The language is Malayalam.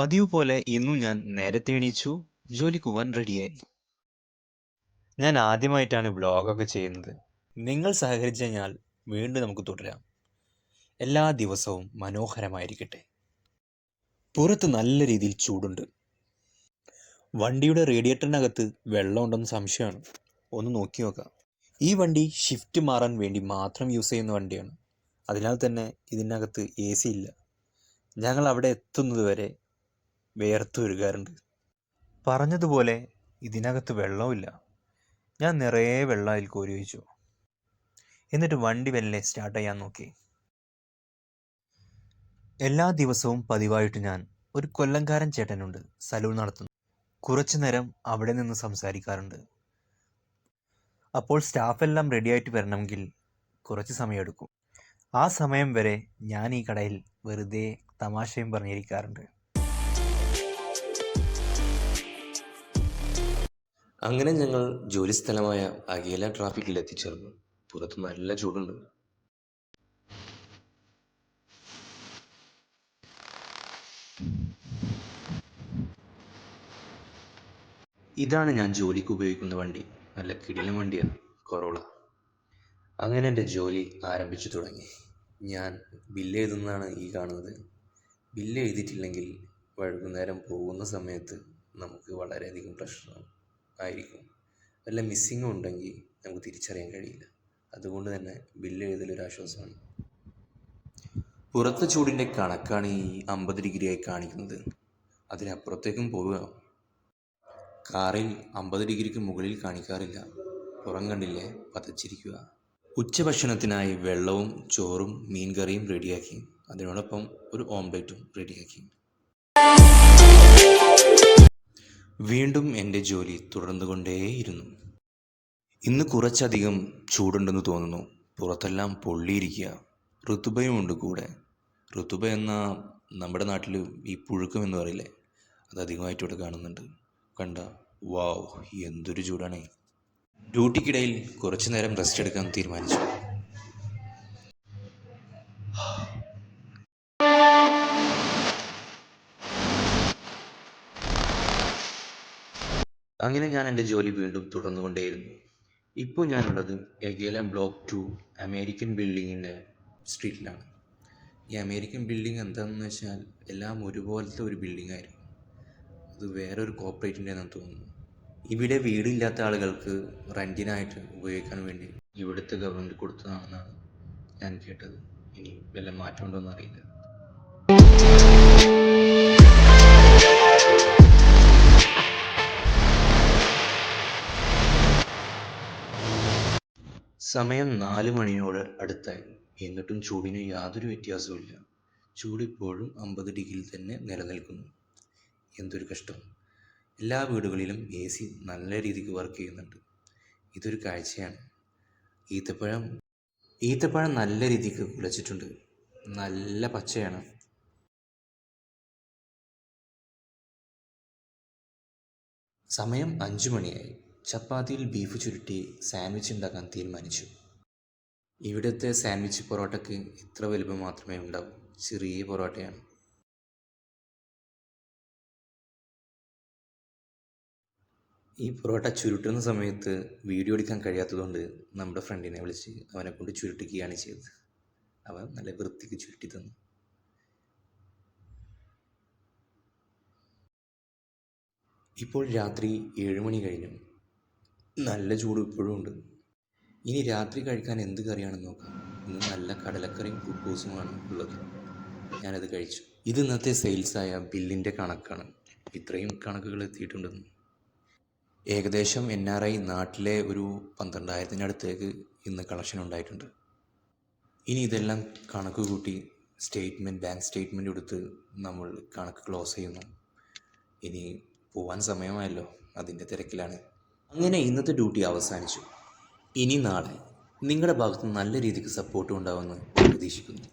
പതിവ് പോലെ ഇന്നും ഞാൻ നേരത്തെ എണീച്ചു. ജോലിക്ക് പോവാൻ റെഡിയായി ഞാൻ ആദ്യമായിട്ടാണ് വ്ളോഗൊക്കെ ചെയ്യുന്നത്. നിങ്ങൾ സഹകരിച്ചു കഴിഞ്ഞാൽ വീണ്ടും നമുക്ക് തുടരാം. എല്ലാ ദിവസവും മനോഹരമായിരിക്കട്ടെ. പുറത്ത് നല്ല രീതിയിൽ ചൂടുണ്ട്. വണ്ടിയുടെ റേഡിയേറ്ററിനകത്ത് വെള്ളമുണ്ടെന്ന് സംശയമാണ്. ഒന്ന് നോക്കി നോക്കാം. ഈ വണ്ടി ഷിഫ്റ്റ് മാറാൻ വേണ്ടി മാത്രം യൂസ് ചെയ്യുന്ന വണ്ടിയാണ്. അതിനാൽ തന്നെ ഇതിനകത്ത് എ സി ഇല്ല. ഞങ്ങൾ അവിടെ എത്തുന്നത് വരെ വേർത്ത് ഒഴുകാറുണ്ട് പറഞ്ഞതുപോലെ ഇതിനകത്ത് വെള്ളമില്ല ഞാൻ നിറയെ വെള്ളം അതിൽ കോരി വെച്ചു. എന്നിട്ട് വണ്ടി വെല്ലെ സ്റ്റാർട്ട് ചെയ്യാൻ നോക്കി. എല്ലാ ദിവസവും പതിവായിട്ട് ഞാൻ ഒരു കൊല്ലംകാരൻ ചേട്ടനുണ്ട് സലൂൺ നടത്തുന്നു. കുറച്ചു നേരം അവിടെ നിന്ന് സംസാരിക്കാറുണ്ട്. അപ്പോൾ സ്റ്റാഫെല്ലാം റെഡി ആയിട്ട് വരണമെങ്കിൽ കുറച്ച് സമയമെടുക്കും. ആ സമയം വരെ ഞാൻ ഈ കടയിൽ വെറുതെ തമാശയും പറഞ്ഞിരിക്കാറുണ്ട്. അങ്ങനെ ഞങ്ങൾ ജോലിസ്ഥലമായ അകേല ട്രാഫിക്കിൽ എത്തിച്ചേർന്നു പുറത്ത് നല്ല ചൂടുണ്ട്. ഇതാണ് ഞാൻ ജോലിക്ക് ഉപയോഗിക്കുന്ന വണ്ടി. നല്ല കിടിലൻ വണ്ടിയാണ് കൊറോള. അങ്ങനെ എന്റെ ജോലി ആരംഭിച്ചു തുടങ്ങി. ഞാൻ ബില്ല് എഴുതുന്നതാണ് ഈ കാണുന്നത്. ബില്ല് എഴുതിയിട്ടില്ലെങ്കിൽ വൈകുന്നേരം പോകുന്ന സമയത്ത് നമുക്ക് വളരെയധികം പ്രശ്നം ആയിരിക്കും. വല്ല മിസ്സിങ്ങും ഉണ്ടെങ്കിൽ നമുക്ക് തിരിച്ചറിയാൻ കഴിയില്ല. അതുകൊണ്ട് തന്നെ ബില്ല് എഴുതലൊരു ആശ്വാസമാണ്. പുറത്തെ ചൂടിന്റെ കണക്കാണ് ഈ അമ്പത് ഡിഗ്രിയായി കാണിക്കുന്നത്. അതിനപ്പുറത്തേക്കും പോവുക. കാറിൽ അമ്പത് ഡിഗ്രിക്ക് മുകളിൽ കാണിക്കാറില്ല. പുറം കണ്ടില്ലേ? പതച്ചിരിക്കുക. ഉച്ചഭക്ഷണത്തിനായി വെള്ളവും ചോറും മീൻകറിയും റെഡിയാക്കി അതിനോടൊപ്പം ഒരു ഓംലെറ്റും റെഡിയാക്കി വീണ്ടും എന്റെ ജോലി തുടർന്നുകൊണ്ടേയിരുന്നു. ഇന്ന് കുറച്ചധികം ചൂടുണ്ടെന്ന് തോന്നുന്നു. പുറത്തെല്ലാം പൊള്ളിയിരിക്കുക. ഋതുഭയുമുണ്ട് കൂടെ. ഋതുഭ എന്ന നമ്മുടെ നാട്ടിൽ ഈ പുഴുക്കം എന്ന് പറയില്ലേ? അത് അധികമായിട്ട് ഇവിടെ കാണുന്നുണ്ട്. കണ്ട വാവ് എന്തൊരു ചൂടാണേ. ഡ്യൂട്ടിക്കിടയിൽ കുറച്ചു നേരം റെസ്റ്റ് എടുക്കാൻ തീരുമാനിച്ചു. അങ്ങനെ ഞാൻ എന്റെ ജോലി വീണ്ടും തുടർന്നുകൊണ്ടേയിരുന്നു. ഇപ്പോൾ ഞാനുള്ളത് എഗേലം ബ്ലോക്ക് ടു അമേരിക്കൻ ബിൽഡിങ്ങിന്റെ സ്ട്രീറ്റിലാണ്. ഈ അമേരിക്കൻ ബിൽഡിംഗ് എന്താണെന്ന് വെച്ചാൽ എല്ലാം ഒരുപോലത്തെ ഒരു ബിൽഡിംഗ് ആയിരുന്നു അത് വേറൊരു കോപ്പറേറ്റിന്റെ ആണെന്ന് തോന്നുന്നു. ഇവിടെ വീടില്ലാത്ത ആളുകൾക്ക് റെന്റിനായിട്ട് ഉപയോഗിക്കാൻ വേണ്ടി ഇവിടുത്തെ ഗവൺമെന്റ് കൊടുത്തതാണെന്നാണ് ഞാൻ കേട്ടത്. ഇനി വല്ല മാറ്റമുണ്ടോ എന്നറിയില്ല. സമയം നാല് മണിയോട് അടുത്തായി. എന്നിട്ടും ചൂടിന് യാതൊരു വ്യത്യാസവുമില്ല. ചൂട് ഇപ്പോഴും അമ്പത് ഡിഗ്രിയിൽ തന്നെ നിലനിൽക്കുന്നു. എന്തൊരു കഷ്ടം. എല്ലാ വീടുകളിലും എ സി നല്ല രീതിക്ക് വർക്ക് ചെയ്യുന്നുണ്ട്. ഇതൊരു കാഴ്ചയാണ്. ഈത്തപ്പഴം ഈത്തപ്പഴം നല്ല രീതിക്ക് കുലച്ചിട്ടുണ്ട് നല്ല പച്ചയാണ്. സമയം അഞ്ചു മണിയായി. ചപ്പാത്തിയിൽ ബീഫ് ചുരുട്ടി സാൻഡ്വിച്ച് ഉണ്ടാക്കാൻ തീരുമാനിച്ചു. ഇവിടുത്തെ സാൻഡ്വിച്ച് പൊറോട്ടയ്ക്ക് ഇത്ര വലുപ്പം മാത്രമേ ഉണ്ടാവൂ. ചെറിയ പൊറോട്ടയാണ്. ഈ പൊറോട്ട ചുരുട്ടുന്ന സമയത്ത് വീഡിയോ എടുക്കാൻ കഴിയാത്തതുകൊണ്ട് നമ്മുടെ ഫ്രണ്ടിനെ വിളിച്ച് അവനെ കൊണ്ട് ചുരുട്ടിക്കുകയാണ് ചെയ്തത്. അവൻ നല്ല വൃത്തിക്ക് ചുരുട്ടി തന്നു. ഇപ്പോൾ രാത്രി ഏഴ് മണി കഴിഞ്ഞു. നല്ല ചൂട് ഇപ്പോഴും ഉണ്ട്. ഇനി രാത്രി കഴിക്കാൻ എന്ത് കറിയാണെന്ന് നോക്കാം. ഇന്ന് നല്ല കടലക്കറിയും കുക്കൂസുമാണ് ഉള്ളത്. ഞാനത് കഴിച്ചു. ഇത് ഇന്നത്തെ സെയിൽസായ ബില്ലിന്റെ കണക്കാണ്. ഇത്രയും കണക്കുകൾ എത്തിയിട്ടുണ്ടെന്ന് ഏകദേശം എൻ ആർ ഐ നാട്ടിലെ ഒരു പന്ത്രണ്ടായിരത്തിനടുത്തേക്ക് ഇന്ന് കളക്ഷൻ ഉണ്ടായിട്ടുണ്ട്. ഇനി ഇതെല്ലാം കണക്ക് കൂട്ടി സ്റ്റേറ്റ്മെന്റ് ബാങ്ക് സ്റ്റേറ്റ്മെന്റ് എടുത്ത് നമ്മൾ കണക്ക് ക്ലോസ് ചെയ്യുന്നു. ഇനി പോവാൻ സമയമായല്ലോ. അതിന്റെ തിരക്കിലാണ്. അങ്ങനെ ഇന്നത്തെ ഡ്യൂട്ടി അവസാനിച്ചു. ഇനി നാളെ നിങ്ങളുടെ ഭാഗത്ത് നല്ല രീതിക്ക് സപ്പോർട്ടും ഉണ്ടാവുമെന്ന് പ്രതീക്ഷിക്കുന്നു.